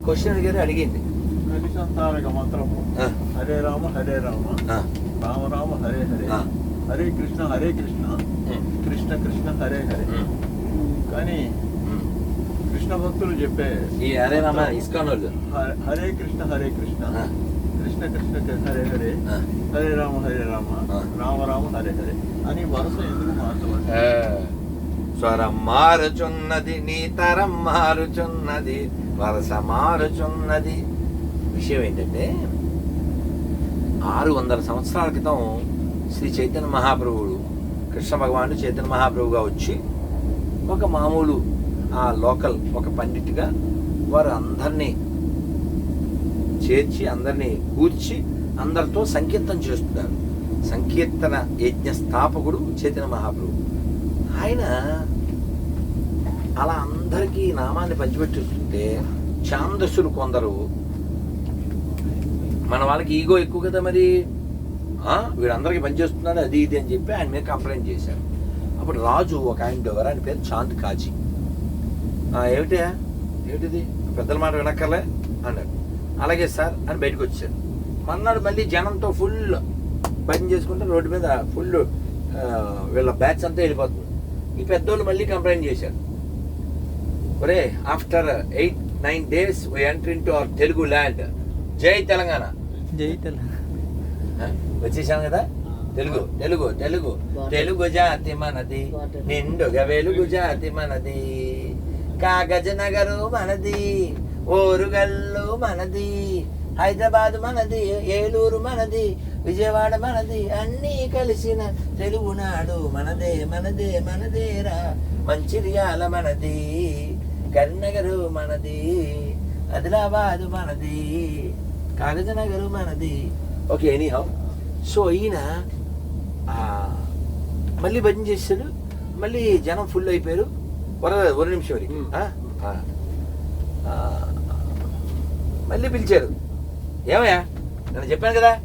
Question అడిగారు అడిగింది. హరిసంతారక మంత్రము. ఆ, హరే రామ హరే రామ. రామ రామ హరే హరే. హరే కృష్ణ హరే కృష్ణ. కృష్ణ కృష్ణ హరే హరే. కానీ. కృష్ణ భక్తులు చెప్పే ఈ హరే రామ ఇస్కాన్ వాళ్ళు హ- హరే కృష్ణ హరే కృష్ణ. కృష్ణ కృష్ణ హరే హరే. హరే రామ హరే రామ. రామ రామ హరే హరే. అని వరుస ఎందుకు మార్చవచ్చు స్వరం మారుచున్నది నీ తరం మారుచున్నది. వరస మారుచున్నది విషయం ఏంటంటే ఆరు వందల సంవత్సరాల క్రితం శ్రీ చైతన్య మహాప్రభువుడు కృష్ణ భగవానుడు చైతన్య మహాప్రభుగా వచ్చి ఒక మామూలు ఆ లోకల్ ఒక పండిట్గా వారు అందరినీ చేర్చి అందరినీ కూర్చి అందరితో సంకీర్తన చేస్తున్నారు. సంకీర్తన యజ్ఞ స్థాపకుడు చైతన్య మహాప్రభు ఆయన అలా అందరికీ నామాన్ని పంచిపెట్టిస్తుంటే ఛాందస్సులు కొందరు మన వాళ్ళకి ఈగో ఎక్కువ కదా మరి? ఆ, వీడందరికీ పనిచేస్తున్నాడు అది ఇది అని చెప్పి ఆయన మీద కంప్లైంట్ చేశారు. అప్పుడు రాజు ఒక ఆయన ఉండేవారు ఆయన పేరు చాంద్ కాజీ. "ఆ, ఏమిటి? ఏమిటిది? పెద్దల మాట వినక్కర్లే అన్నాడు. అలాగే సార్ అని బయటకు వచ్చారు. మన్నాడు మళ్ళీ జనంతో ఫుల్ పని చేసుకుంటే రోడ్డు మీద ఫుల్ వీళ్ళ బ్యాచ్ అంతా వెళ్ళిపోతుంది. ఈ పెద్దోళ్ళు మళ్ళీ కంప్లైంట్ చేశారు. ఒరే after eight nine days we enter into our Telugu land జై తెలంగాణ. జై తెలంగాణ. వచ్చేసాం కదా? తెలుగు తెలుగు తెలుగు. తెలుగు జాతి మనది నిండుగా వెలుగు జాతి మనది కాగజ నగరు మనది ఓరుగల్లు మనది హైదరాబాద్ మనది ఏలూరు మనది విజయవాడ మనది అన్నీ కలిసిన తెలుగునాడు మనదే మనదే మనదేరా. మంచిర్యాల మనది. కరీంనగరు మనది ఆదిలాబాద్ మనది కాగజ నగరు మనది. ఓకే ఎనీ హౌ సో ఈయన మళ్ళీ భజన చేశాడు. మళ్ళీ జనం ఫుల్ అయిపోయారు. వర ఒక నిమిషం వరకు. Hmm. మళ్ళీ పిలిచారు. ఏమయ్యా? నేను చెప్పాను కదా.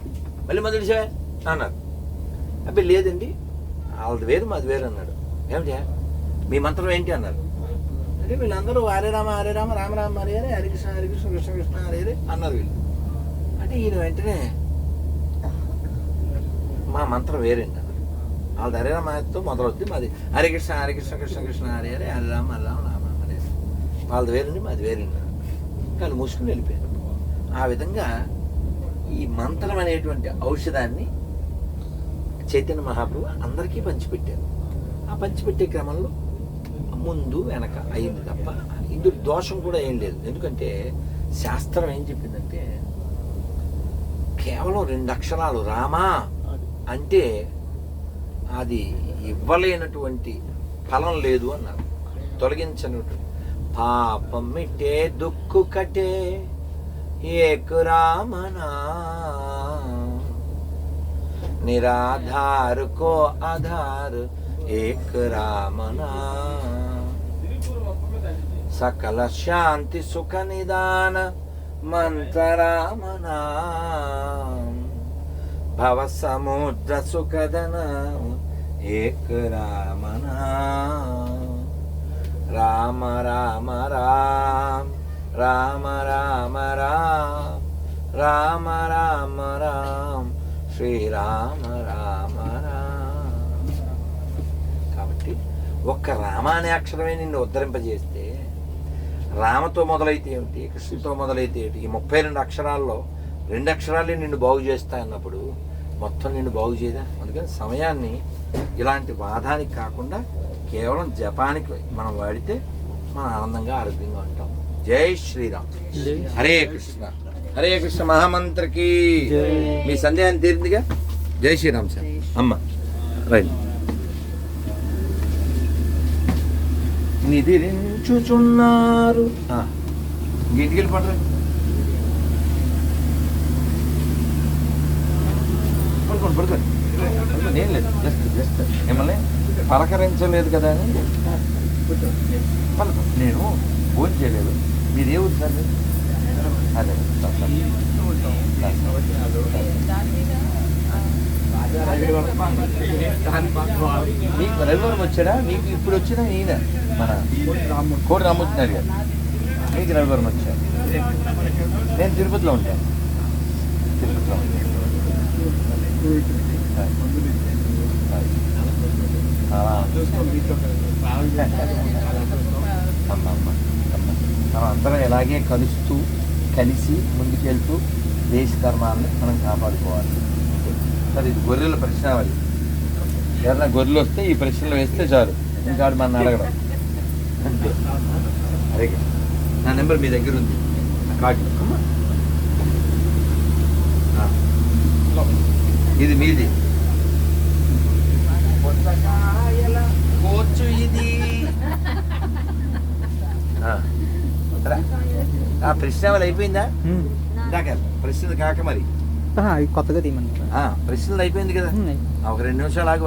మళ్ళీ మందు విడిచావా అన్నారు. అబ్బాయి లేదండి. వాళ్ళది వేరు మాది వేరు అన్నాడు. ఏమిటా మీ మంత్రం ఏంటి? అన్నారు. అంటే వీళ్ళందరూ హరే రామ హరే రామ రామ రామ హరే హరే హరే కృష్ణ హరే కృష్ణ కృష్ణ కృష్ణ హరే హరే అన్నారు వీళ్ళు. అంటే ఈయన వెంటనే మా మంత్రం వేరండి వాళ్ళ వాళ్ళది హరే రామాతో మొదలవుద్ది. మాది హరే కృష్ణ హరే కృష్ణ కృష్ణ కృష్ణ హరే హరే హరే రామ హరే రామ రామ రామ హరే వాళ్ళది వేరండి మాది వేరండి కానీ మూసుకుని వెళ్ళిపోయారు. ఆ విధంగా ఈ మంత్రం అనేటువంటి ఔషధాన్ని చైతన్య మహాప్రభు అందరికీ పంచిపెట్టారు. ఆ పంచిపెట్టే క్రమంలో ముందు వెనక అయింది తప్ప ఇందులో దోషం కూడా ఏం లేదు ఎందుకంటే శాస్త్రం ఏం చెప్పిందంటే కేవలం రెండు అక్షరాలు రామా అంటే అది ఇవ్వలేనటువంటి ఫలం లేదు అన్నారు తొలగించనటువంటి పాపం మిటే దుక్కు కటే ఏకు రామనా निराधार को आधार एक रामना సకలశాంతి సుఖ నిదాన మంతరామనా భవ సముద్ర సుఖదన ఏక Ramana Rama Rama Rama Rama Ram Rama Rama Ram Rama Srirama Rama Ram కాబట్టి ఒక్క రామానే అక్షరమే నిన్ను ఉద్ధరింపజేస్తే రామతో మొదలైతే ఏమిటి కృష్ణతో మొదలైతే ఏమిటి ఈ ముప్పై రెండు అక్షరాల్లో రెండు అక్షరాలే నిన్ను బాగు చేస్తా అన్నప్పుడు మొత్తం నిన్ను బాగు చేయదా? అందుకని సమయాన్ని ఇలాంటి వాదానికి కాకుండా కేవలం జపానికి మనం వాడితే మనం ఆనందంగా ఆరోగ్యంగా ఉంటాం. జై శ్రీరామ్. హరే కృష్ణ. హరే కృష్ణ మహామంత్రకి. మీ సందేహాన్ని తీరిందిగా? జై శ్రీరామ్ సార్. అమ్మ. రైట్. నిధిరించుచున్నారు వెళ్ళిపోండి పడుకోండి పడుకోండి. ఏం లేదు జస్ట్ జస్ట్ మిమ్మల్ని పలకరించలేదు కదా అని. పలక నేను ఫోన్ చేయలేదు. మీరు ఏ ఊరు సార్? అదే నీకు రవివారం వచ్చాడా నీకు ఇప్పుడు వచ్చిన ఈయన మన కోడి రామూర్తి గారు మీకు రవివారం వచ్చాడు నేను తిరుపతిలో ఉంటాను తిరుపతిలో ఉంటాను. అమ్మ, అమ్మ. అందరం ఇలాగే కలుస్తూ కలిసి ముందుకెళ్తూ దేశ ధర్మాన్ని మనం కాపాడుకోవాలి సరే ఇది గొర్రెల ప్రశ్నావళి ఎవరైనా గొర్రెలు వస్తే ఈ ప్రశ్నలు వేస్తే చాలు. ఇంకా మన అడగడం. అంతే. అరే నా నెంబర్ మీ దగ్గర ఉంది. కార్డు ఆ. ఇది మీది. కోచు ఇది. ఆ. రా. ఆ ప్రశ్నావళి అయిపోయిందా? ఇందాక ప్రశ్న కాక మరి. కొత్తగా తీయమన్నారు ఆ, ప్రశ్నలు అయిపోయింది కదా. ఒక రెండు నిమిషాలు ఆగి